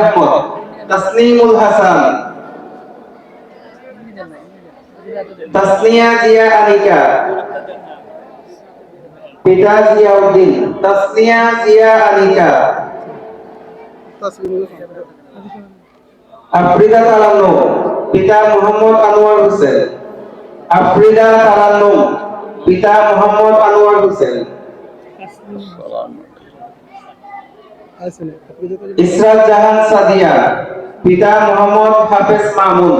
আহমদ তাসনিমুল হাসান। তাসনিয়া জিয়া আনিকা। পিতা জিয়াউদ্দিন তাসনিয়া জিয়া আনিকা। আফ্রিদা তালান্নু, পিতা মোহাম্মদ আনোয়ার হোসেন। আফ্রিদা তালান্নু, পিতা মোহাম্মদ আনোয়ার হোসেন। ইসরাত জাহান সাদিয়া, পিতা মোহাম্মদ হাফেজ মামুন।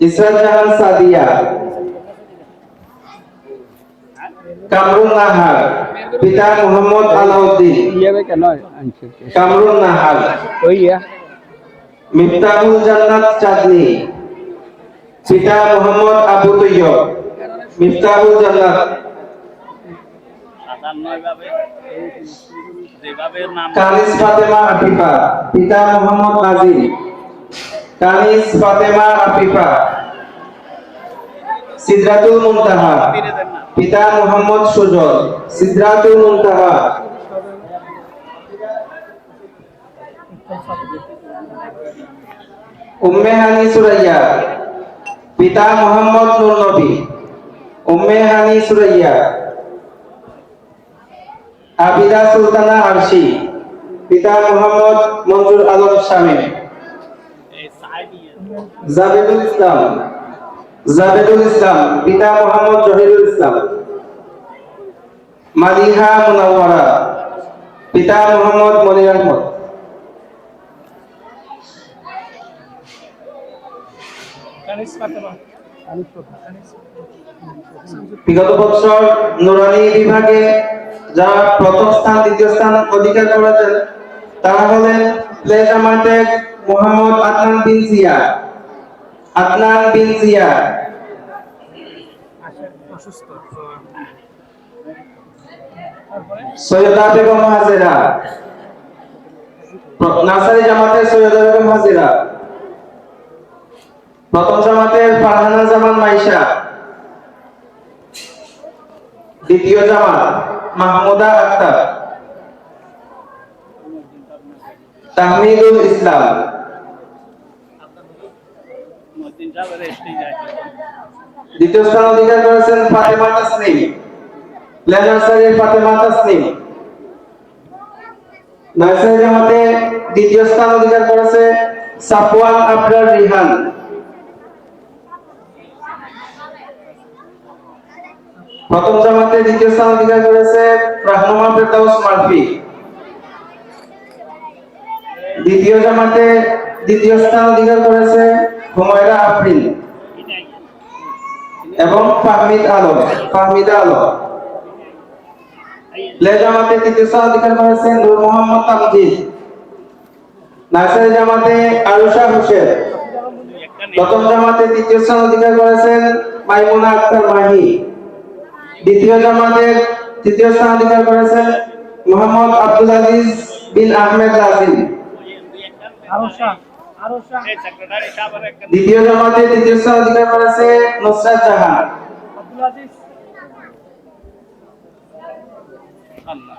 ইসরাত জাহান সাদিয়া কামরুন নাহার, পিতা মোহাম্মদ আলাউদ্দিন। কামরুন নাহার। মিফতাহুল জান্নাত চাঁদনি। পিতা মোহাম্মদ আবু তৈয়ব। মিফতাহুল জান্নাত। কানিস ফাতেমা আফিফা পিতা মোহাম্মদ নাজির কানিস ফাতেমা আফিফা সিদরাতুল মুনতাহা। পিতা মোহাম্মদ সুজন, সিদরাতুল মুনতাহা। উম্মে হানি সুরাইয়া, পিতা মোহাম্মদ নূর নবী উম্মে হানি সুরাইয়া। আবিদা সুলতানা আরশি, পিতা মোহাম্মদ মঞ্জুর আলম শামীম। জাবেদুল ইসলাম জাবেদুল ইসলাম, পিতা মোহাম্মদ জহিরুল ইসলাম। মালিহা মুনাওয়ারা, পিতা মোহাম্মদ মনির আহমদ। বিগত বছর নুরানি বিভাগে যারা প্রথম স্থান, দ্বিতীয় স্থান অধিকার করেছেন, তারা হলেন মোহাম্মদ আদনান বিন জিয়া আদনান বিন জিয়া সৈয়দা বেগম নার্সারি জামাতের সৈয়দা বেগম প্রথম জামাতের ফারহানা জামান মাইশা। দ্বিতীয় জামাত। মাহমুদা আক্তার। তাহমিদুল ইসলাম। দ্বিতীয় স্থান অধিকার করেছেন ফাতেমা তাসনিম। লেনার্সারির ফাতেমা তাসনিম। নার্সারি জামাতে দ্বিতীয় স্থান অধিকার করেছে সাফওয়ান আবরার রিহান। প্রথম জামাতে দ্বিতীয় স্থান অধিকার করেছে রাহনুমা ফেরদাউস মারফি। দ্বিতীয় জামাতে দ্বিতীয় স্থান অধিকার করেছে হুমায়রা আফরিন এবং ফাহমিদ আলম, ফাহমিদা আলম। লে জামাতে তৃতীয় স্থান অধিকার করেছেন নূর মোহাম্মদ তামজিদ নার্সারি জামাতে আরুষা হোসেন। প্রথম জামাতে তৃতীয় স্থান অধিকার করেছেন মাইমুনা আক্তার মাহি। দ্বিতীয় জামাতে তৃতীয় স্থান অধিকার করেছেন মোহাম্মদ আব্দুল আজিজ বিন আহমেদ একটা দ্বিতীয় জামাতে তৃতীয় স্থান অধিকার করেছে নুসরাত জাহান। আল্লাহ।